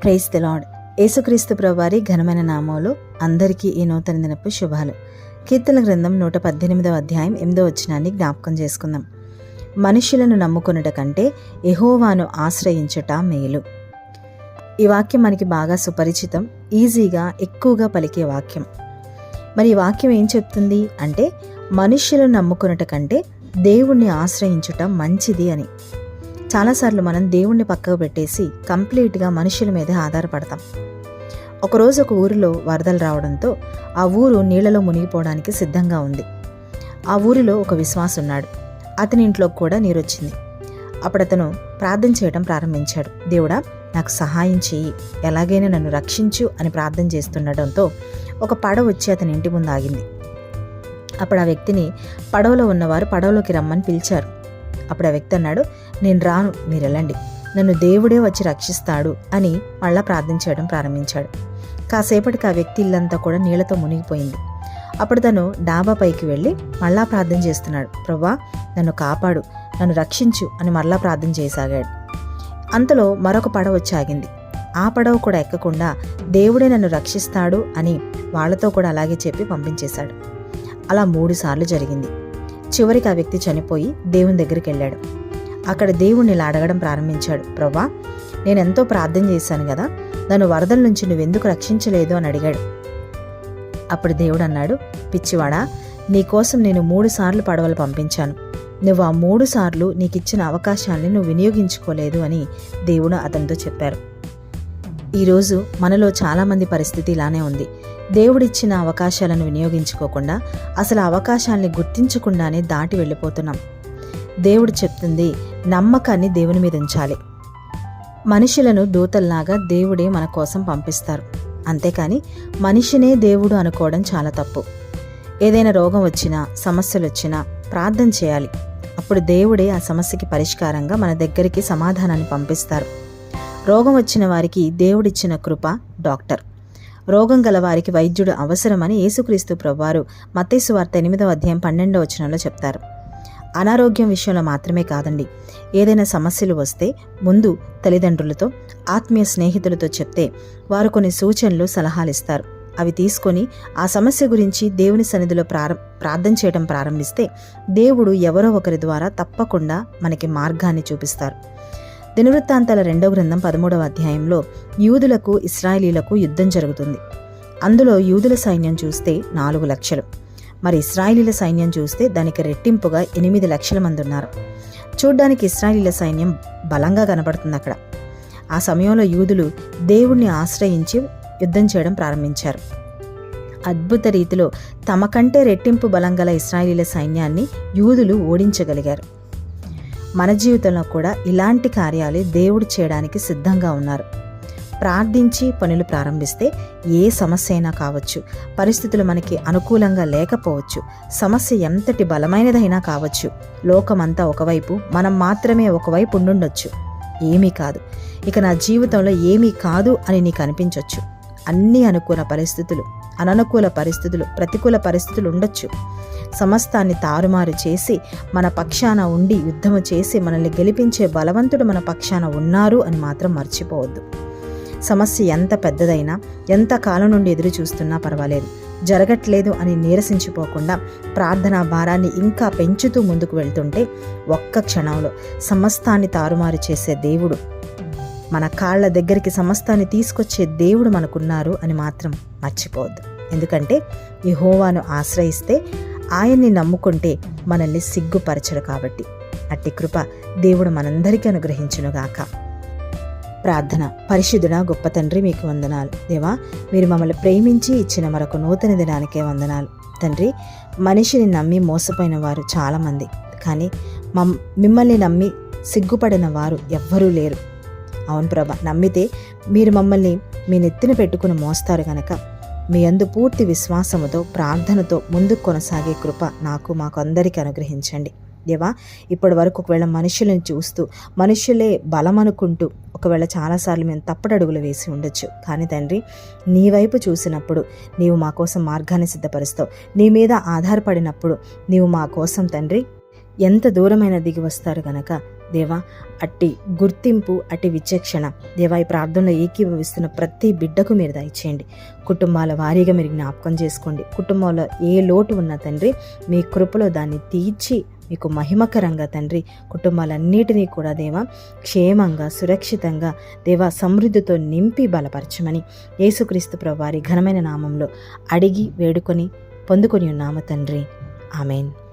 క్రైస్త the lord యేసుక్రీస్తు ప్రభువారి ఘనమైన నామంలో అందరికీ ఈ నూతన దినపు శుభాలు. కీర్తన గ్రంథం నూట పద్దెనిమిదవ అధ్యాయం ఎనిమిదో వచనాన్ని జ్ఞాపకం చేసుకుందాం. మనుషులను నమ్ముకొనుట కంటే ఎహోవాను ఆశ్రయించుట మేలు. ఈ వాక్యం మనకి బాగా సుపరిచితం ఈజీగా ఎక్కువగా పలికే వాక్యం. మరి ఈ వాక్యం ఏం చెప్తుంది అంటే మనుష్యులను నమ్ముకొనుట కంటే దేవుణ్ణి ఆశ్రయించుట మంచిది అని. చాలాసార్లు మనం దేవుణ్ణి పక్కకు పెట్టేసి కంప్లీట్గా మనుషుల మీద ఆధారపడతాం. ఒకరోజు ఒక ఊరిలో వరదలు రావడంతో ఆ ఊరు నీళ్ళలో మునిగిపోవడానికి సిద్ధంగా ఉంది. ఆ ఊరిలో ఒక విశ్వాసం ఉన్నాడు అతని ఇంట్లోకి కూడా నీరొచ్చింది. అప్పుడు అతను ప్రార్థన చేయడం ప్రారంభించాడు. దేవుడా నాకు సహాయం చేయి ఎలాగైనా నన్ను రక్షించు అని ప్రార్థన చేస్తుండటంతో ఒక పడవ వచ్చి అతని ఇంటి ముందు ఆగింది. అప్పుడు ఆ వ్యక్తిని పడవలో ఉన్నవారు పడవలోకి రమ్మని పిలిచారు. అప్పుడు ఆ వ్యక్తి అన్నాడు నేను రాను మీరు వెళ్ళండి. నన్ను దేవుడే వచ్చి రక్షిస్తాడు అని మళ్ళా ప్రార్థన చేయడం ప్రారంభించాడు. కాసేపటికి ఆ వ్యక్తి ఇల్లంతా కూడా నీళ్ళతో మునిగిపోయింది. అప్పుడు తను డాబా పైకి వెళ్ళి మళ్ళా ప్రార్థన చేస్తున్నాడు ప్రభా నన్ను కాపాడు నన్ను రక్షించు అని మరలా ప్రార్థన చేయసాగాడు. అంతలో మరొక పడవ వచ్చి ఆగింది. ఆ పడవ కూడా ఎక్కకుండా దేవుడే నన్ను రక్షిస్తాడు అని వాళ్ళతో కూడా అలాగే చెప్పి పంపించేశాడు. అలా మూడుసార్లు జరిగింది. చివరికి ఆ వ్యక్తి చనిపోయి దేవుని దగ్గరికి వెళ్ళాడు. అక్కడ దేవుణ్ణి ఇలా అడగడం ప్రారంభించాడు. ప్రభా నేను ఎంతో ప్రార్థన చేశాను కదా నన్ను వరదల నుంచి నువ్వెందుకు రక్షించలేదు? అని అడిగాడు. అప్పుడు దేవుడు అన్నాడు పిచ్చివాడా నీకోసం నేను మూడు సార్లు పడవలు పంపించాను. నువ్వు ఆ మూడు సార్లు నీకిచ్చిన అవకాశాన్ని నువ్వు వినియోగించుకోలేదు అని దేవుడు అతనితో చెప్పారు. ఈరోజు మనలో చాలామంది పరిస్థితి ఇలానే ఉంది. దేవుడిచ్చిన అవకాశాలను వినియోగించుకోకుండా అసలు అవకాశాల్ని గుర్తించకుండానే దాటి వెళ్ళిపోతున్నాం. దేవుడు చెప్తుంది నమ్మకాన్ని దేవుని మీద ఉంచాలి. మనుషులను దూతల్లాగా దేవుడే మన కోసం పంపిస్తారు. అంతేకాని మనిషినే దేవుడు అనుకోవడం చాలా తప్పు. ఏదైనా రోగం వచ్చినా సమస్యలు వచ్చినా ప్రార్థన చేయాలి. అప్పుడు దేవుడే ఆ సమస్యకి పరిష్కారంగా మన దగ్గరికి సమాధానాన్ని పంపిస్తారు. రోగం వచ్చిన వారికి దేవుడిచ్చిన కృప డాక్టర్. రోగం గల వారికి వైద్యుడు అవసరమని యేసుక్రీస్తు ప్రభువారు మత్తేసు వార్త ఎనిమిదవ అధ్యాయం పన్నెండవ వచనంలో చెప్తారు. అనారోగ్యం విషయంలో మాత్రమే కాదండి. ఏదైనా సమస్యలు వస్తే ముందు తల్లిదండ్రులతో ఆత్మీయ స్నేహితులతో చెప్తే వారు కొన్ని సూచనలు సలహాలు ఇస్తారు. అవి తీసుకొని ఆ సమస్య గురించి దేవుని సన్నిధిలో ప్రార ప్రార్థన చేయడం ప్రారంభిస్తే దేవుడు ఎవరో ఒకరి ద్వారా తప్పకుండా మనకి మార్గాన్ని చూపిస్తారు. దినవృత్తాంతాల రెండవ గ్రంథం పదమూడవ అధ్యాయంలో యూదులకు ఇస్రాయేలీలకు యుద్ధం జరుగుతుంది. అందులో యూదుల సైన్యం చూస్తే నాలుగు లక్షలు. మరి ఇస్రాయేలీల సైన్యం చూస్తే దానికి రెట్టింపుగా ఎనిమిది లక్షల మంది ఉన్నారు. చూడ్డానికి ఇస్రాయేలీల సైన్యం బలంగా కనబడుతుంది అక్కడ. ఆ సమయంలో యూదులు దేవుణ్ణి ఆశ్రయించి యుద్ధం చేయడం ప్రారంభించారు. అద్భుత రీతిలో తమ కంటే రెట్టింపు బలం గల ఇస్రాయేలీల సైన్యాన్ని యూదులు ఓడించగలిగారు. మన జీవితంలో కూడా ఇలాంటి కార్యాలే దేవుడు చేయడానికి సిద్ధంగా ఉన్నారు. ప్రార్థించి పనులు ప్రారంభిస్తే ఏ సమస్య అయినా కావచ్చు పరిస్థితులు మనకి అనుకూలంగా లేకపోవచ్చు సమస్య ఎంతటి బలమైనదైనా కావచ్చు లోకమంతా ఒకవైపు మనం మాత్రమే ఒకవైపు ఉండుండొచ్చు. ఏమీ కాదు. ఇక నా జీవితంలో ఏమీ కాదు అని నీకు అనిపించవచ్చు అన్ని అనుకూల పరిస్థితులు అననుకూల పరిస్థితులు ప్రతికూల పరిస్థితులు ఉండొచ్చు. సమస్తాన్ని తారుమారు చేసి మన పక్షాన ఉండి యుద్ధము చేసి మనల్ని గెలిపించే బలవంతుడు మన పక్షాన ఉన్నారు అని మాత్రం మర్చిపోవద్దు. సమస్య ఎంత పెద్దదైనా ఎంత కాలం నుండి ఎదురు చూస్తున్నా పర్వాలేదు. జరగట్లేదు అని నీరసించిపోకుండా ప్రార్థనా భారాన్ని ఇంకా పెంచుతూ ముందుకు వెళ్తుంటే ఒక్క క్షణంలో సమస్తాన్ని తారుమారు చేసే దేవుడు మన కాళ్ళ దగ్గరికి సమస్తాన్ని తీసుకొచ్చే దేవుడు మనకున్నారు అని మాత్రం మర్చిపోవద్దు. ఎందుకంటే ఈ హోవాను ఆశ్రయిస్తే ఆయన్ని నమ్ముకుంటే మనల్ని సిగ్గుపరచడు కాబట్టి. అట్టి కృప దేవుడు మనందరికీ అనుగ్రహించునుగాక. ప్రార్థన. పరిశుద్ధుడా గొప్ప తండ్రి మీకు వందనాలు. దేవా మీరు మమ్మల్ని ప్రేమించి ఇచ్చిన మరొక నూతన దినానికే వందనాలు. తండ్రి మనిషిని నమ్మి మోసపోయిన వారు చాలామంది. కానీ మమ్ మిమ్మల్ని నమ్మి సిగ్గుపడిన వారు ఎవ్వరూ లేరు. అవును ప్రభ నమ్మితే మీరు మమ్మల్ని మీ నెత్తిన పెట్టుకుని మోస్తారు కనుక మీ అందు పూర్తి విశ్వాసముతో ప్రార్థనతో ముందుకు కొనసాగే కృప నాకు మాకు అందరికీ అనుగ్రహించండి. దేవా ఇప్పటి వరకు ఒకవేళ మనుషులను చూస్తూ మనుషులే బలం అనుకుంటూ ఒకవేళ చాలాసార్లు మేము తప్పటడుగులు వేసి ఉండొచ్చు. కానీ తండ్రి నీ వైపు చూసినప్పుడు నీవు మా కోసం మార్గాన్ని సిద్ధపరుస్తావు. నీ మీద ఆధారపడినప్పుడు నీవు మా కోసం తండ్రి ఎంత దూరమైన దిగి వస్తారు గనక? దేవా అట్టి గుర్తింపు అట్టి విచక్షణ. దేవా ఈ ప్రార్థనలో ఏకీభవిస్తున్న ప్రతి బిడ్డకు మీరు దయచేయండి. కుటుంబాల వారీగా మీరు జ్ఞాపకం చేసుకోండి. కుటుంబంలో ఏ లోటు ఉన్న తండ్రి మీ కృపలో దాన్ని తీర్చి మీకు మహిమకరంగా తండ్రి కుటుంబాలన్నిటినీ కూడా దేవా క్షేమంగా సురక్షితంగా దేవా సమృద్ధితో నింపి బలపరచమని యేసుక్రీస్తు ప్రభు వారి ఘనమైన నామంలో అడిగి వేడుకొని పొందుకొని ఉన్నాము తండ్రి. ఆమెన్.